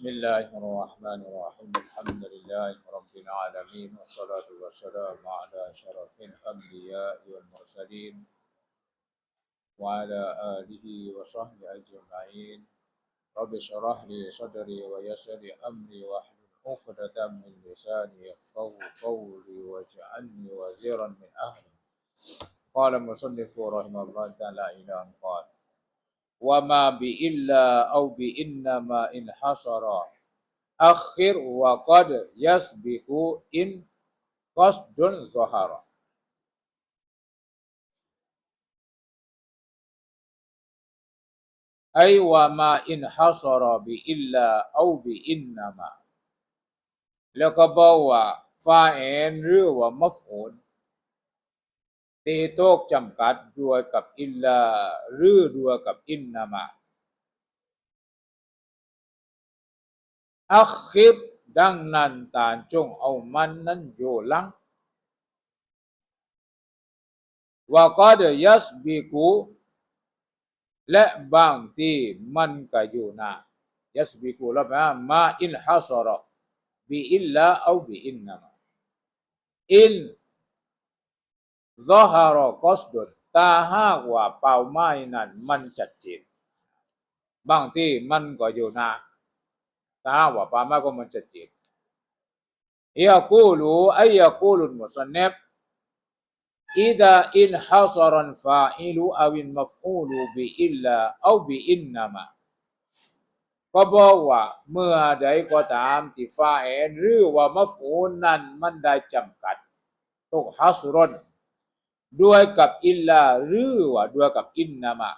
بسم الله الرحمن الرحيم. الحمد لله رب العالمين والصلاة والسلام على شرف الأنبياء والمرسلين وعلى آله وصحبه أجمعين. رب اشرح لي صدري ويسر لي أمري واحلل عقدة من لساني يفقه قولي واجعلني وزيرا من أهلي. قال المصنف رحمه الله تعالى إلى أن قال وما بإلا أو بإنما إن حصر أخر وقد يسبق إن قصد ظهر أي وما إن حصر بإلا أو بإنما แล้วก็บอกว่าฟาเอนหรือว่ามัฟอูล ตีโตกจำกัดด้วยกับอิลลาหรือด้วยกับอินนามะอัคคิบดังนั้นตานจงเอามันนั้นโยลังว่าก็เดยัสบิกูและบางที่มันก็อยู่นายัสบิกูแล้วแปลว่ามาอินฮัสระบิอิลลาเอาบิอินนามะอิน ซอฮารอกอสดนตาหากว่าเป้าหมายนั้นมันชัดเจนบางที่มันก็อยู่นะตาหากว่าเป้าหมายก็มันชัดเจนยากูลูไอยากูลุนมุสนฟ إذا إن حصر الفاعل أو المفعول بإلا أو بإنما ก็บอกว่าเมื่อใดก็ตามที่ฟาเอลหรือว่ามัฟอูลนั้นมันได้จำกัดตกฮัสรอน ด้วยกับอิลลาหรือว่าด้วยกับอินนามะ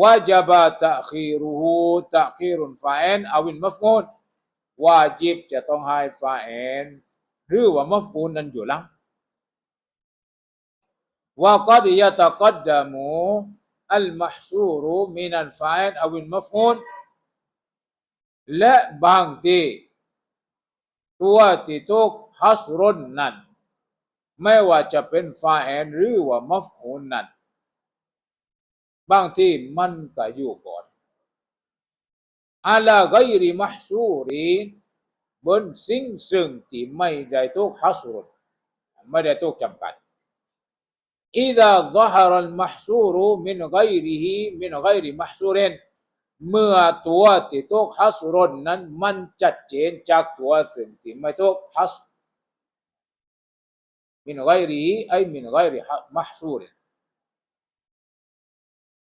วาจบะตะคีรุฮูตะคีรุนฟาเอนอาวินมัฟกูนวาจิบจะต้องให้ฟาเอนหรือว่ามัฟกูนนั้นอยู่หลังว่าก็ดียะตะกัดดามูอัลมหซูรุมินัลฟาเอนอาวินมัฟกูนและบางทีตัวที่ถูกฮัสรุนนั้น ไม่ว่าจะเป็นฟาแอนหรือว่ามัฟอูนนั้นบางที่มันก็อยู่ก่อนอาลาไกริมหซูรีบนสิ่งซึ่งที่ไม่ได้ถูกฮัสรุนไม่ได้ถูกจำกัด إذا ظهر المحصور من غيره من غير محصور เมื่อตัวที่ถูกฮัสรุนนั้นมันชัดเจนจากตัวสิ่งที่ไม่ถูกฮัส من غيره أي من غير محصور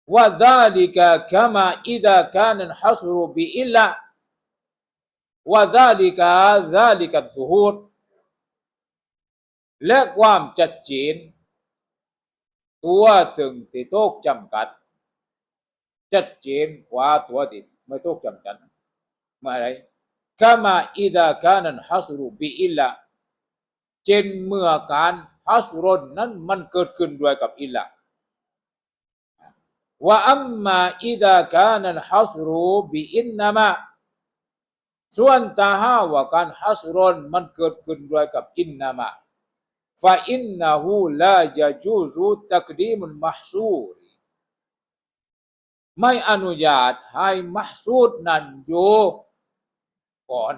وذلك كما إذا كان الحصر بإلا وذلك ذلك الظهور และความชัดเจนตัวซึ่งที่ถูกจำกัดชัดเจนกว่าตัวที่ไม่ถูกจำกัดเมื่อไร كما إذا كان الحصر بإلا เช่นเมื่อการฮัสรนนั้นมันเกิดขึ้นด้วยกับอิละว่าอัมมาอิดะกานัลฮัสรูบิอินนามะส่วนตาหาว่าการฮัสรนมันเกิดขึ้นด้วยกับอินนามะฟาอินนะฮูลายะจูซูตักดีมุลมหซูรไม่อนุญาตให้มหซูดนั้นอยู่ก่อน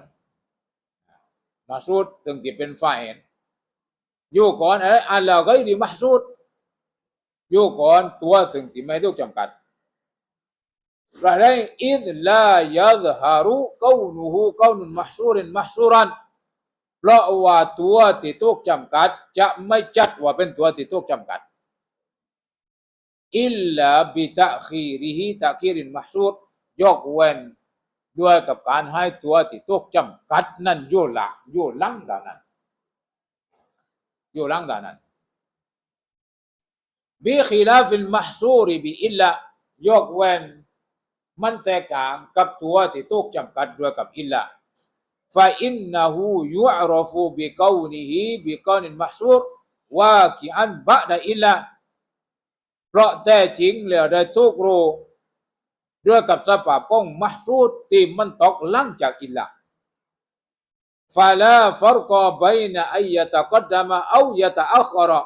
มหซูดถึงที่เป็นฝ่าย อยู่ก่อนอะไรอัลลอฮ์ก็ดีมหสูดอยู่ก่อนตัวถึงที่ไม่ถูกจำกัดอะไรอิดลายัซฮารุกาวนุฮูกาวนุมหสูรินมหสูรันเพราะว่าตัวที่ถูกจำกัด จะไม่จัดว่าเป็นตัวที่ถูกจำกัดอิลลาบิตะคีริฮิตะคีรินมหสูรยกเว้นด้วยกับการให้ตัวที่ถูกจำกัดนั้นอยู่หลังอยู่หลังดานั้นอยู่หลังด่านั้น บิขีลาฟิลมหซูริบิอิลละยกเว้นมันแตกต่างกับตัวที่ถูกจำกัดด้วยกับอิลละฟาอินนะฮูยุอรฟูบิกาวนิฮิบิกานินมหซูรว่ากิอันบะดอิลละเพราะแท้จริงแล้วได้ทุกรู้ด้วยกับสภาพของมหซูดที่มันตกหลังจากอิลละ ฟาลาฟารกอบายนะอายะตะกัดดามะเอายะตะอัคระ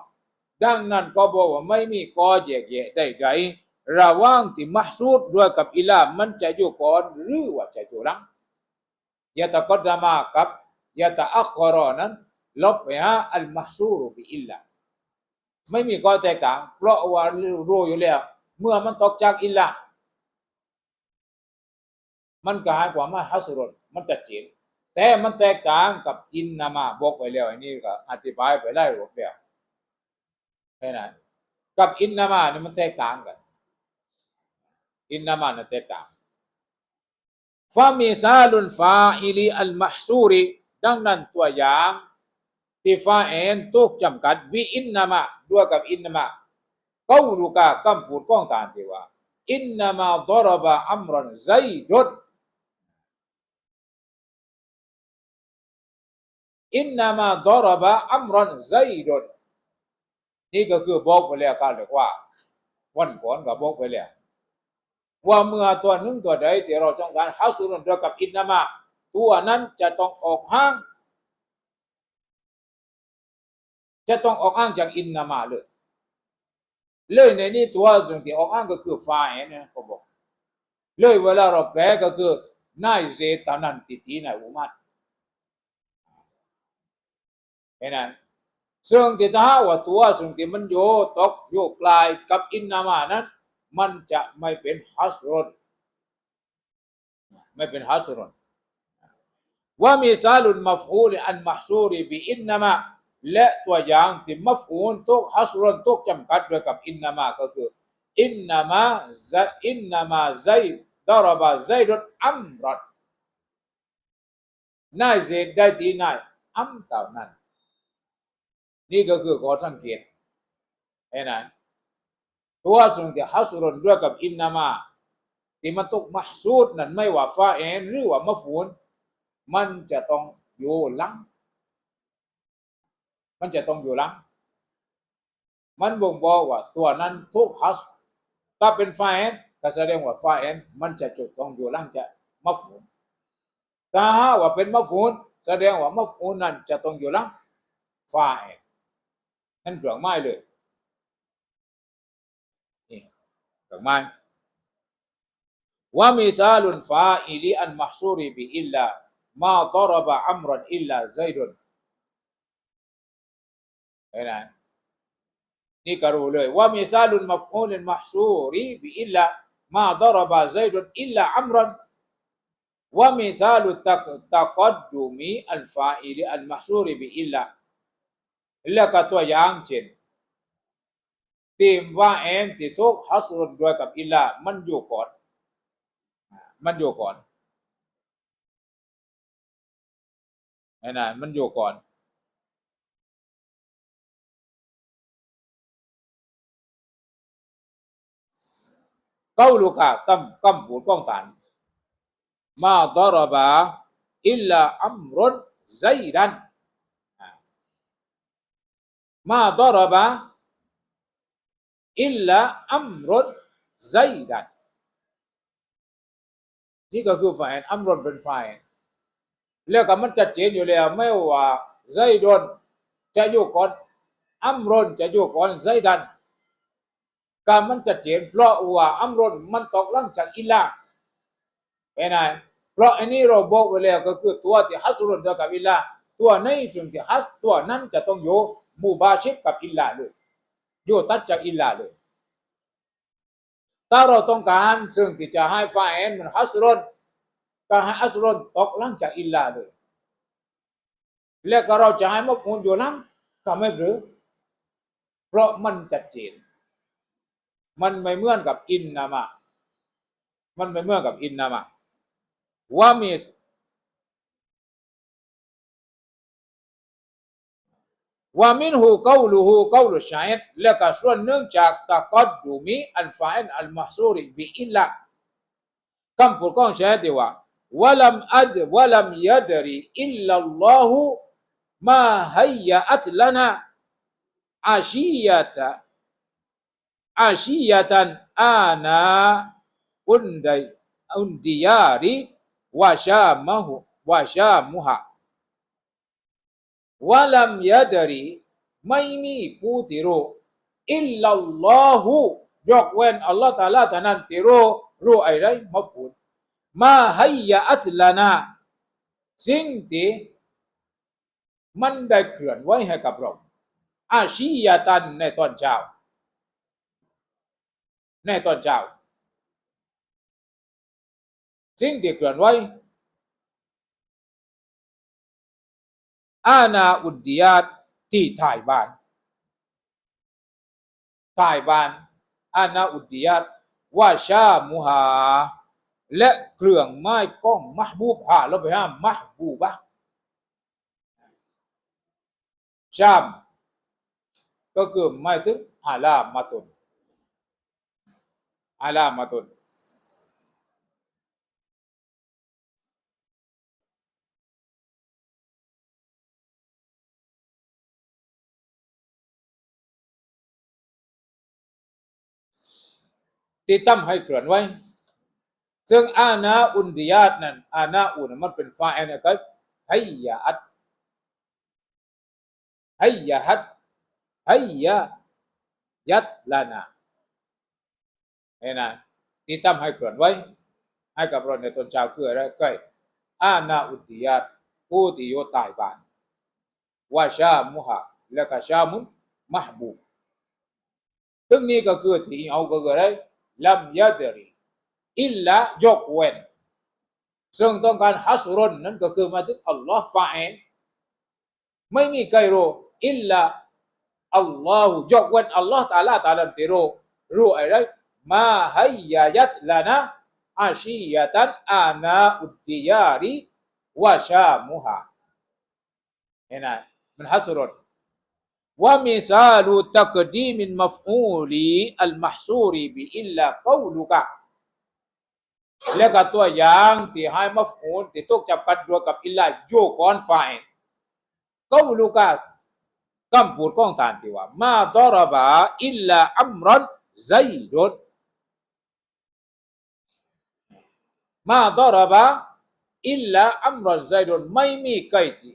ดังนั้นก็บอกว่าไม่มีกอแยกแยะใดๆระหว่างที่มหสูดด้วยกับอิลามันจะอยู่ก่อนหรือว่าจะอยู่หลังยะตะกอดดามากับยะตะอัครอนั้นลบไปหาอัลมะซูรุบิอิลละไม่มีข้อแตกต่าง เพราะว่ารู้อยู่แล้ว เมื่อมันตกจากอิลละมันกลายความาฮัสรุนมันจะเจน แต่มันแตกต่างกับอินนามาบอกไปแล้วอันนี้ก็อธิบายไปได้หมดแล้วแค่นั้นกับอินนามานี่มันแตกต่างกัน อินนามานี่แตกต่างฟามิซาลุนฟาอิลีอัลมะฮซูรีดังนั้นตัวอย่างที่ฟาเอนตุกจำกัดบิอินนามาด้วยกับอินนามากาลูกาคำพูดก้องตานที่ว่าอินนามาดรบะอัมรันไซดุด อินนามาดรบะอัมรันไซดุดนี่ก็คือบอกไปแล้วกันเลยว่า วันก่อนก็บอกไปแล้วว่าเมื่อตัวหนึ่งตัวใดที่เราต้องการฮัสรุนเดียวกับอินนามาตัวนั้นจะต้องออกห้าง จะต้องออกอ้างจากอินนามาเลยเลยในนี้ตัวสิ่งที่ออกอ้างก็คือฟาเนเนี่ยเขาบอกเลยเวลาเราแปลก็คือนายเซตานันติตีนายอุมัด เห็นไหมซึ่งที่ถ้าว่าตัวสิ่งที่มันโยตกโยกลายกับอินนามานั้น มันจะไม่เป็นฮัสรนไม่เป็นฮัสรนว่ามีซาลุนมัฟูลอันมะซูรีบีอินนามาและตัวอย่างที่มัฟูลตุกฮัสรนตุกจำกัดด้วยกับอินนามาก็คืออินนามาซะอินนามาไซดารบะไซดุนอัมรัดนายเซดได้ที่นายอัมเต่านั้น นี่ก็คือข้อสังเกตเห็นไหมตัวสิ่งที่ฮัสรนด้วยกับอินนามาที่มันตุกมหซูดนั้นไม่ว่าฟาเอนหรือว่ามัฟอูลมันจะต้องอยู่หลัง มันจะต้องอยู่หลัง มันบ่งบอกว่าตัวนั้นทุกฮัสถ้าเป็นฟาเอนก็แสดงว่าฟาเอนมันจะจุดต้องอยู่หลังจะมัฟอูลถ้าว่าเป็นมัฟอูลแสดงว่ามัฟอูลนั้นจะต้องอยู่หลังฟาเอน นั่นเครื่องไม้เลยนี่เครื่องไม้ว่ามีซาลุนฟาอิลีอันมะซูรีบิอิลลามาดรบะอัมรันอิลลาไซดุนเห็นไหมนี่ก็รู้เลยว่ามีซาลุนมัฟอูลินมะซูรีบิอิลลามาดรบะไซดุนอิลลาอัมรันว่ามีซา ลุตักตักดดูมีอัลฟาอิลีอันมะซูรีบิอิลลาแล้วก็ตัวอย่างเช่นทีมว่าเอ็นที่ทุกฮัสรุนด้วยกับอิลลามันอยู่ก่อน มันอยู่ก่อนไอ้นั่นมันอยู่ก่อนเก้าลูกาตั้มกัมปูดก้องตันมาดรบะอิลลาอัมรุนไซดัน มาดรบะอิลลาอัมรุนไซดันนี่ก็คือฝ่ายอัมรุนเป็นฝ่ายแล้วก็มันจัดเจนอยู่แล้วไม่ว่าไซดอนจะอยู่ก่อนอัมรอนจะอยู่ก่อนไซดันการมันจัดเจนเพราะว่าอัมรอนมันตกหลังจากอิลลาเป็นไงเพราะอันนี้เราบอกไว้แล้วก็คือตัวที่ฮัสรุนเดียวกับอิลลาตัวในส่วนที่ฮัสตัวนั้นจะต้องอยู่ มูบาชิบกับอิลลาเลยอยู่ตัดจากอิลลาเลย ถ้าเราต้องการซึ่งที่จะให้ฟาเอนมันฮัสรุนก็ให้อัสรอนตกลังจากอิลลาเลย แล้วก็เราจะให้มกมูลอยู่หลังก็ไม่หรือ เพราะมันจัดเจน มันไม่เหมือนกับอินนามะ มันไม่เหมือนกับอินนามะว่ามี ومنه قوله قول الشاعر لك سنن تقدم الفعل المحصور بإلا. كم فرقان شهد ولم أد ولم يدري إلا الله ما هيأت لنا عشية عشية أنا أندي أندياري وشامه وشامها. ว่าไม่รู้ไม่มีผู้ที่รู้อิลลัลลอฮุยกเว้นอัลลอฮ์ตาลาแต่นั้นที่รู้รู้อะไรมัฟอูลมาให้ยาอัตลานาสิ่งที่มันได้เคลื่อนไหวให้กับเราอาชียาตันในตอนเช้าในตอนเช้าสิ่งที่เคลื่อนไหว อาณาอุดียาตที่ถ่ายบ้านถ่ายบ้านอาณาอุดียาตว่าชามุฮาและเครื่องไม้กล้องมหบูบฮาเราไปห้ามมหบูบะชามก็คือหมายถึงอาลามาตุนอาลามาตุน ที่ทำให้เคลื่อนไหวซึ่งอาณาอุนดิยาตนั้นอาณาอุนมันเป็นฟาเอนะครับให้ยาอัตให้ยาฮัดให้ยายัตลานาเห็นไหมที่ทำให้เคลื่อนไหวให้กับเราในตอนเช้าคืออะไรก็อาณาอุนดิยาตผู้ที่อยู่ใต้บ้านว่าชามุฮะและก็ชามุนมหบูบซึ่งนี่ก็คือที่เอาก็คืออะไร ลัมยาดรีอิลลายกเว้น ซึ่งต้องการฮัสรนนั่นก็คือมาถึงอัลลอฮ์ฟาเอนไม่มีใครรู้อิลลาอัลลอฮ์ยกเว้นอัลลอฮ์ตาลาตาลันติรู้รู้อะไรมาฮัยยายัตลานะอาชียะตันอานาอุดดิยารีวะชามุฮาเห็นไหมมันฮัสรน ومثال تقديم المفعول المحصور بإلا قولك และก็ตัวอย่างที่ให้มัฟอูลที่ถูกจับกันด้วยกับอิลลาโยก่อนฝ่ายก็ลูกาคำพูดของท่านที่ว่ามาดรบะอิลลาอัมรันไซดุนมาดรบะอิลลาอัมรันไซดุนไม่มีใครที่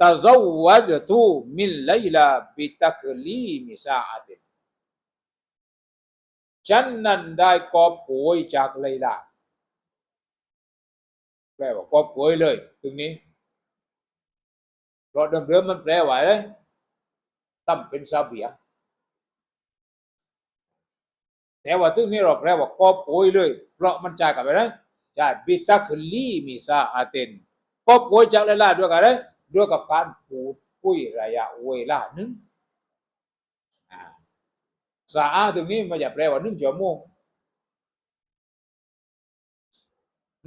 ตะซาวดตูมิลไลลาบิตักลีมิซาอัติฉันนั้นได้กอบโวยจากไลลาแปลว่ากอบโวยเลยตรงนี้เพราะเดิมๆมันแปลว่าอะไรตั้มเป็นซาเบียแต่ว่าตึงนี้เราแปลว่ากอบโวยเลย เพราะมันจายกับอะไรจายบิตักลีมิซาอาเตนกอบโวยจากไลลาด้วยกันเลย ด้วยกับการพูดคุยระยะเวลาหนึ่งสาอาตรงนี้มาจะแปลว่าหนึ่งชั่วโมง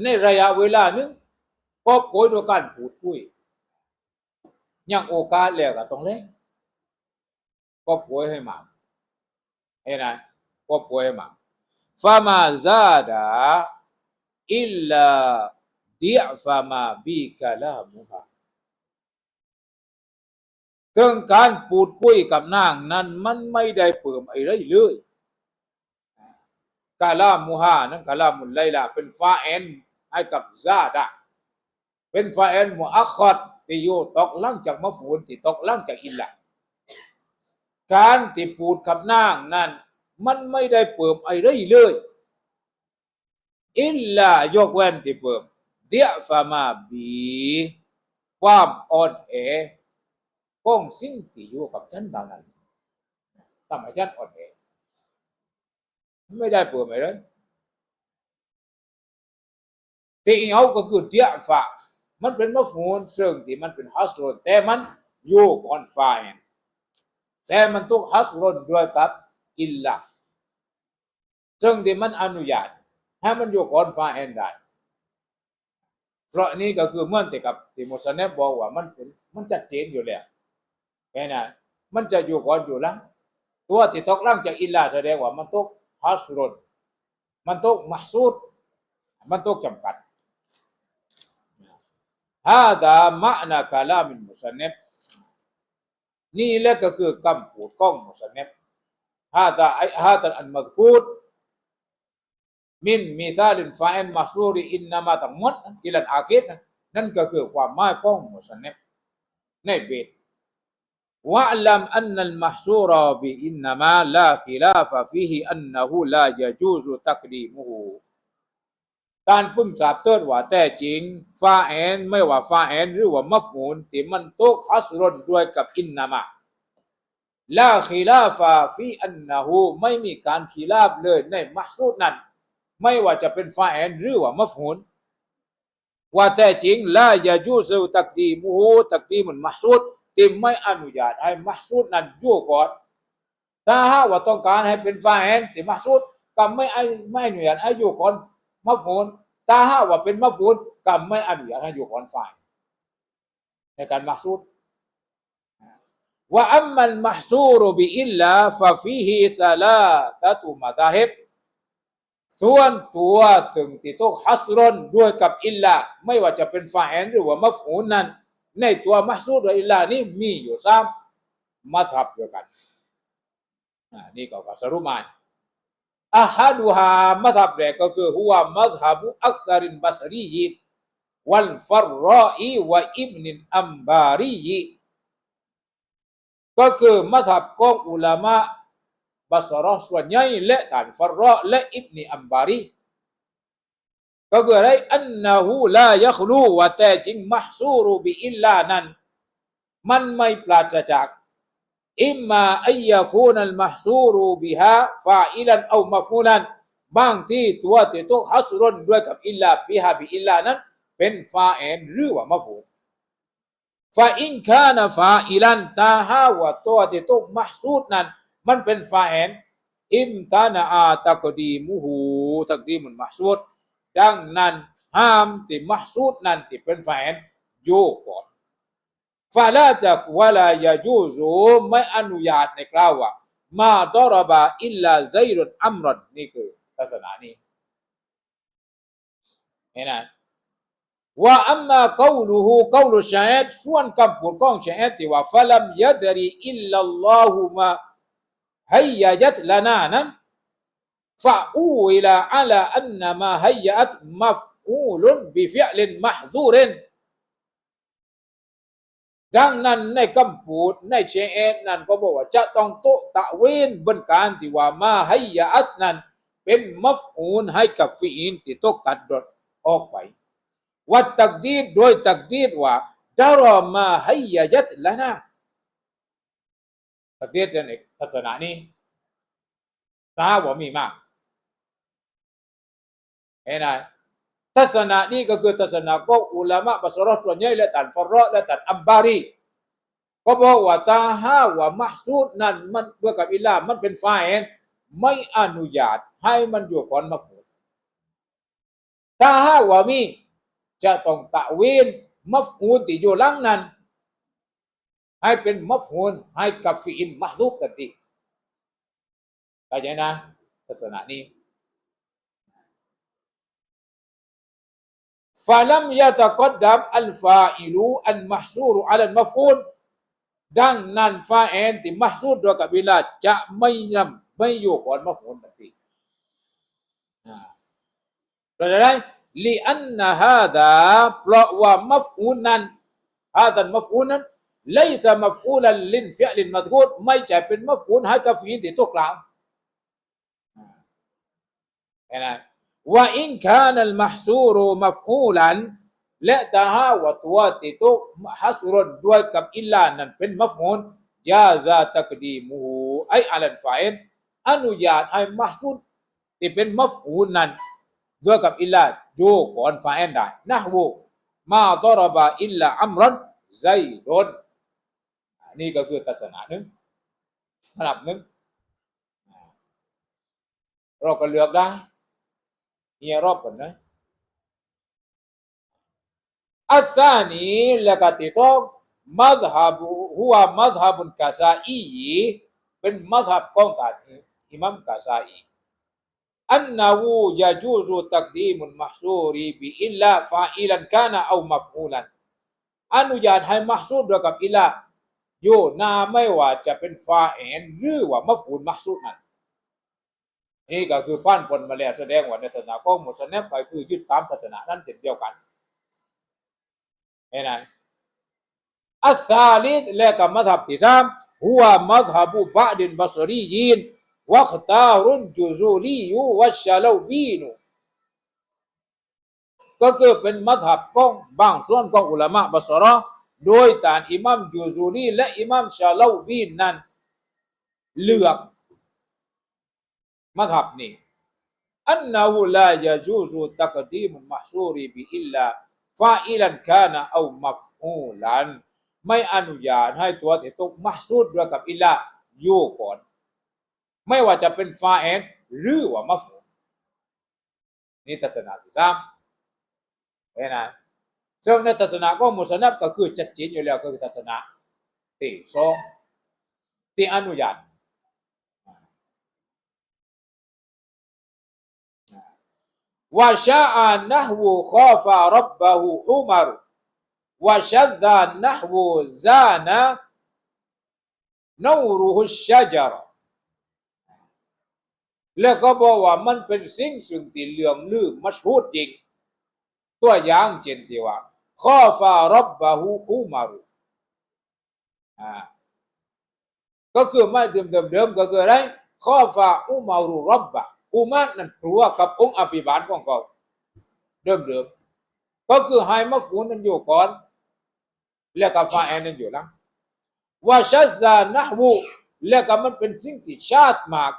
ในระยะเวลาหนึ่งก็โวยด้วยการพูดคุยยังโอกาสแล้วก็ต้องเล่นก็ป่วยให้มาเห็นไหมก็ป่วยให้มาฟามาซาดาอิลลาดิอฟามาบีกะลามุฮา ถึงการพูดคุยกับนางนั้นมันไม่ได้เปิ่มอะไรเลยกาลามุฮานั้นกาลามุลไลลาเป็นฟาเอนให้กับซาดะเป็นฟาเอนมุอัคคดที่อยู่ตกล่างจากมะฟูนที่ตกล่างจากอิลละการที่พูดกับนางนั้น มันไม่ได้เปิ่มอะไรเลยอิลลายกเว้นที่เปิ่มเดียฟามาบีความอ่อนแอ ก้องสิ่งที่อยู่กับฉันเท่านั้นทำให้ฉันอ่อนแอไม่ได้เปิดไม่เลยที่เอาก็คือเดียฝามันเป็นมะฟูนซึ่งที่มันเป็นฮัสโรนแต่มันอยู่ก่อนไฟแต่มันต้องฮัสโรนด้วยกับอิลละซึ่งที่มันอนุญาตให้มันอยู่ก่อนไฟได้เพราะนี้ก็คือเมื่อที่กับที่มุสลิมบอกว่ามันเป็นมันชัดเจนอยู่แล้ว เห็นไหมมันจะอยู่ก่อนอยู่หลังตัวที่ตกล่างจากอิลลาแสดงว่ามันตกฮัสรุนมันตกมัฮซูดมันตกจำกัดฮาดามะนากาลามินมุสันเนบนี่แหละก็คือคำพูดของมุสันเนบฮาดาฮาดาอันมักูดมินมิซาลินฟาเอนมัสูรีอินนามาตังมดอิลันอาคิดนั่นก็คือความหมายของมุสันเนบในเบต วะลัมอันนัลมัฮซูรอบิอินนามาลาคิลาฟะฟิฮิอันนะฮูลายะจูซุตักดีมูฮูการพึ่งสาบเติดว่าแต่จริงฟาแอนไม่ว่าฟาแอนหรือว่ามัฟอูนที่มันโตกอัสรนด้วยกับอินนามะลาคิลาฟาฟีอันนะหูไม่มีการคีลาบเลยในมัสูดนั้น ไม่ว่าจะเป็นฟาแอนหรือว่ามัฟอูนว่าแต่จริงลายาจูซุตักดีมูฮูตักดีมันมัสูด ที่ไม่อนุญาตให้มัสูดนั้นอยู่ก่อนถ้าหากว่าต้องการให้เป็นฟาแอนที่มัสูดก็ไม่ไม่อนุญาตให้อยู่ก่อนมัฟูนถ้าหากว่าเป็นมัฟูนก็ไม่อนุญาตให้อยู่ก่อนฝ่ายในการมักซูดว่าอัมมันมัซูรบิอิลลาฟะฟีฮิซาลาซาตุมาดาฮิบส่วนตัวถึงที่ต้องฮัสรอนด้วยกับอิลลาไม่ว่าจะเป็นฟาแอนหรือว่ามัฟูนนั้น ในตัวมัสูดอิลานี่มีอยู่สามมัธับเดียวกันนี่ก็สรุปมาอาฮาดูฮามัธับแรกก็คือหัวมัธับุอักษรินบัสรียีวันฟรรออีวะอิบนินอัมบารียีก็คือมัธับของอุลามะบัสรอส่วนใหญ่และฐานฟรรอและอิบนีอัมบารี ก็คืออะไรอันนาหูลายัคลูวะแต่จริงมัฮซูรูบิอิลลานั้นมันไม่ปราศจากอิมมาอัยคูนัลมัฮซูรูบิฮะฟาอิลันเอามาฟูลันบางที่ตัวติตุฮัสรุนด้วยกับอิลลาบิฮะบิอิลลานั้นเป็นฟาเอนหรือว่ามาฟูลฟาอินคานะฟาอิลันตาฮาวะตัวติตุมัฮซูดนั้นมันเป็นฟาเอนอิมตานาอาตะกดีมุหูตักดีมุนมัฮซูด ดังนั้นห้ามที่มัสูดนั้นที่เป็นฟาเอนโยก่อนฟาลาจากวลายาจูซูไม่อนุญาตในกล่าวว่ามาดรบาอิลลาไซรุนอัมรอนนี่คือศาสนานี้เห็นไหมว่าอัมมาเกาลูฮูเกาลูชาเอตส่วนคำพูดของชาเอตที่ว่าฟลัมยัดรีอิลลัลลอฮุมาให้ยัดลานานั้น ฟาอูอิลาอัลาอันนมาให้ยัดมัฟอูลุนบิฟิลินมหซูรินดังนั้นในคำพูดในเชเอนนั้นก็บอกว่าจะต้องโตตะเวนบนการที่ว่ามาให้ยาอัตนั้น เป็นมัฟอูนให้กับฟีอินที่ตกตัดดดออกไปวัดตักดีดโดยตักดีดว่าดารอมาให้ยายัตละนะตักดีดในทัศนะนี้ตาว่ามีมาก เห็นไหมทัศนะนี้ก็คือทัศนะของอุลามะบัสรอส่วนใหญ่และตันฟรอและตันอัมบารีก็บอกว่าตาฮาว่ามหซูดนั้นมันด้วยกับอิลามันเป็นฟาเอนไม่อนุญาตให้มันอยู่ก่อนมาฟูถ้าห้าว่ามีจะต้องตะเวนมัฟอูนที่อยู่หลังนั้น ให้เป็นมัฟอูนให้กับฟีอินมหซูดกันทีเข้าใจนะทัศนะนี้ falam yataqaddam al fa'ilu al mahsuru ala al maf'ul ดังนั้นฟาแอนที่มัสูดด้วยกับเวลาจะไม่นำไม่อยู่ก่อนมัฟูลนั่นเองเพราะฉะนั้นลีอันนะฮะดาเพราะว่ามัฟูลนั้นฮะดันมัฟูลนั้นไม่ใช่มัฟูลลินฟิลินมัตกูดไม่ใช่เป็นมัฟูลให้กับฟีนที่ทุกครั้งเห็นไหม ว่าอินคานัลมหซูรุมัฟอูลันและถ้าหาว่าตัวที่ถูกฮัสรนด้วยกับอิลลานั้นเป็นมัฟมูนยาซาตักดีมูไออัลฟาอินอนุญาตให้มัฟซูดที่เป็นมัฟอูนนั้นด้วยกับอิลลาอยู่ก่อนฟาอินได้นะฮูมาตรบะอิลลาอัมรันไซดนนี่ก็คือทัศนะหนึ่งระดับหนึ่งเราก็เลือกได้ อิยรอบก่อนนะอัลซานีเละกะติซอกมัธฮับฮัวมัธฮับุนกาซาอีเป็นมัธฮับของตาอิมัมกาซาอีอันนาวูยาจูซูตักดีมุนมัซูรีบิอิลลาฟาอิลันกานะเอามัฟอูลันอนุญาตให้มัซูดด้วยกับอิลลาโยนาไม่ว่าจะเป็นฟาเอนหรือว่ามัฟอูลมัซูดนั้น นี่ก็คือป้านปนมาแล้วแสดงว่าในศาสนาก็มุสลิมไปคือยึดตามศาสนานั้นเช่นเดียวกันเห็นไหมอัสซาลิดและกับมัธยับที่สามหัวมัธยับุบะดินบัสรียีนวัคตารุนจุซูลียูวัชชาลูบีนูก็คือเป็นมัธยับของบางส่วนของอุลามะบัสรอโดยตานอิมัมยูซูลีและอิมัมชาลาบีนนั้นเลือก มัธยับนี้อันนั้นลายาจูซุตักดีมุมหซูรีบิอิลลาฟาอิลันคานะเอามัฟอูลันไม่อนุญาตให้ตัวที่ตกมหซูดด้วยกับอิลลาอยู่ก่อน ไม่ว่าจะเป็นฟาเอนหรือว่ามัฟอูนี่ทัศนะที่สามเห็นไหมซึ่งในศาสนาก็มุสลิมก็คือชัดเจนอยู่แล้วก็คือศาสนาที่สองที่อนุญาต ว่าชาอานะฮูขอฟารับบะฮูอุมารว่าชัดดานะฮูซานะนูรุฮุชชะจาระแล้วก็บอกว่ามันเป็นสิ่งซึ่งที่เหลื่อมลือมัชฮูดจริง ตัวอย่างเช่นที่ว่าข้อฟารับบะฮูอุมารุอ่าก็คือไม่เดิมเดิมเดิมก็คืออะไรข้อฟาอุมารุรับบะ อุมาตนั้นกลัวกับองค์อภิบาลของเขาเดิมเดิมก็คือให้มาฟูนนั้นอยู่ก่อน แล้วก็ฟาแอนนั้นอยู่หลังว่าชัซานะฮูแล้วก็มันเป็นสิ่งที่ชาติมาก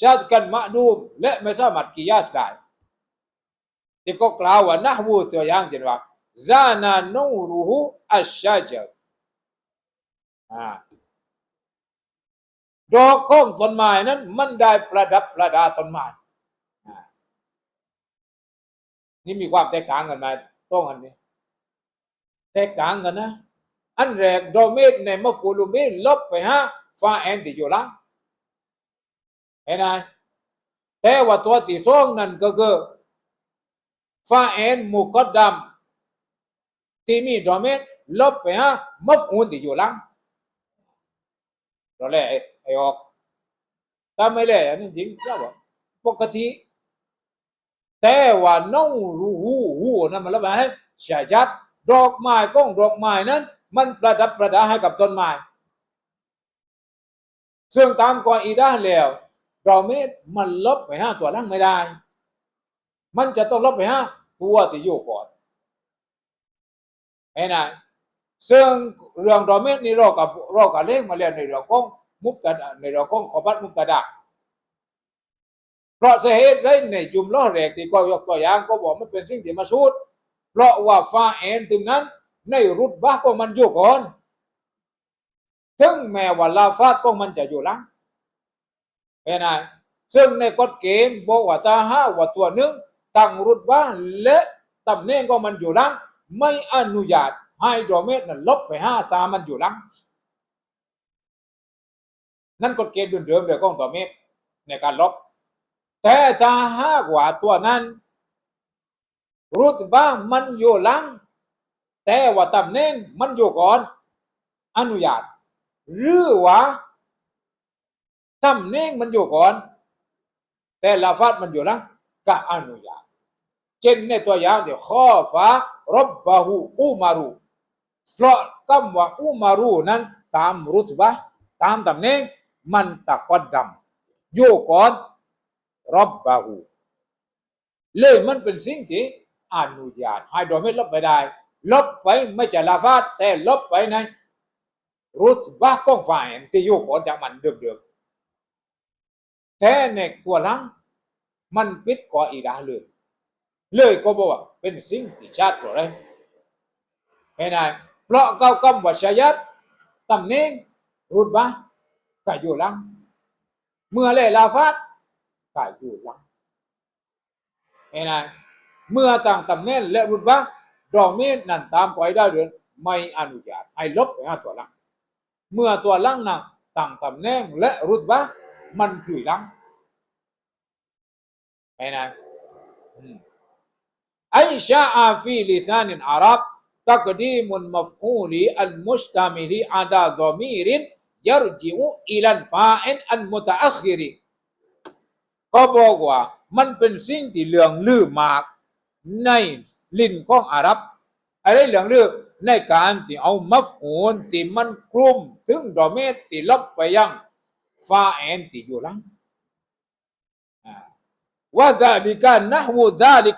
ชาติกันมะดูมและไม่สามารถกิยาสได้ที่ก็กล่าวว่านะฮูตัวอย่างเช่นว่าซานานูรุฮูอัชชาจรอ่า ดอกของต้นไม้นั้น มันได้ประดับประดาต้นไม้นี่มีความแตกต่างกันไหมต้องอันนี้ แตกต่างกันนะ อันแรกโดเมตในมะฟูลูเมลบไปฮะฟาแอนติอยู่ลังเห็นไหมแต่ว่าตัวที่สองนั่นก็คือฟาเอนมุกดัมที่มีดอกเมนลบไปฮะมัฟอูนที่อยู่ลัง เราแลไอออกถ้าไม่และอันนี้จริงก็บอกปกติแต่ว่าน้องรู้หูหูนั่นมันละไปให้ชาจัดดอกไม้ก้องดอกไม้นั้น มันประดับประดาให้กับต้นไม้ซึ่งตามก่อนอีด้าแล้วดอกเม็ดมันลบไปห้าตัวล่างไม่ได้ มันจะต้องลบไปห้าตัวที่อยู่ก่อนเห็นไหม ซึ่งเรื่องดอเม็ดนี่เรากับเรากับเล่งมาแล้วในเรื่องของมุกตะดาในเรื่องของขบัตมุกตะดาเพราะสาเหตุไรในจุมล้อแรกที่ก็ยกตัวอย่างก็บอกมันเป็นสิ่งที่มาสูดเพราะว่าฟ้าเอ็นถึงนั้น ในรุดบ้าก็มันอยู่ก่อนถึงแม้ว่าลาฟาดก็มันจะอยู่หลังเห็นไหมซึ่งในกฎเกณฑ์บอกว่าถ้าห้าว่าตัวหนึ่งตั้งรุดบ้าและตำแหน่งก็มันอยู่หลังไม่อนุญาต ให้ดอกเม็ดนั้นลบไปห้าสามมันอยู่หลัง นั่นกฎเกณฑ์เดิมๆเลยวของตัวเม็ดในการลบ แต่ถ้าหากว่าตัวนั้นรุดบ้ามันอยู่หลัง แต่ว่าตำแหน่งมันอยู่ก่อน อนุญาต หรือว่าตำแหน่งมันอยู่ก่อน แต่ลาฟัดมันอยู่หลังก็อนุญาต เช่นในตัวอย่างเดี๋ยวข้อฟ้ารบบาหูอุมารุ เพราะคำว่าอุมารุนั้นตามรุตบะตามตำแหน่งมันตะกอดดำอยู่ก่อนรับบาหูเลยมันเป็นสิ่งที่อนุญาตให้โดยไม่ลบไปได้ ลบไปไม่ใช่ลาฟาดแต่ลบไปในรุตบะกองฝ่ายที่อยู่ก่อนจากมันเดิมๆแต่ในตัวหลังมันปิดก่ออีดาเลย เลยก็บอกว่าเป็นสิ่งที่ชาติอะไรเห็นไหม เพราะเก้ากำวัชยัตตำเน่งรุดบะกาอยู่ลัง เมื่อเล่ลาฟัดกาอยู่ลังเอ็นไหเมื่อต่างตำเน่งและรุดบะดอกเม่นั่นตามไว้ได้เดือนไม่อนุญาตไอ้ลบไปหาตัวลัง เมื่อตัวลังนั่งต่างตำแหน่งและรุดบะมันคือลังเอ้นะไอ้ชาอาฟีลิซานินอารับ ยรจิอุอิลันฟาอินอันมุตะอัคิริก็บอกว่ามันเป็นสิ่งที่เหลืองลือมาก ในลิ้นของอาหรับ อะไรเหลืองลือในการที่เอามัฟอูนที่มันคลุมถึงดอเมตที่ลบไปยังฟาเอนที่อยู่หลังอ่าว่า ذلك نحو ذلك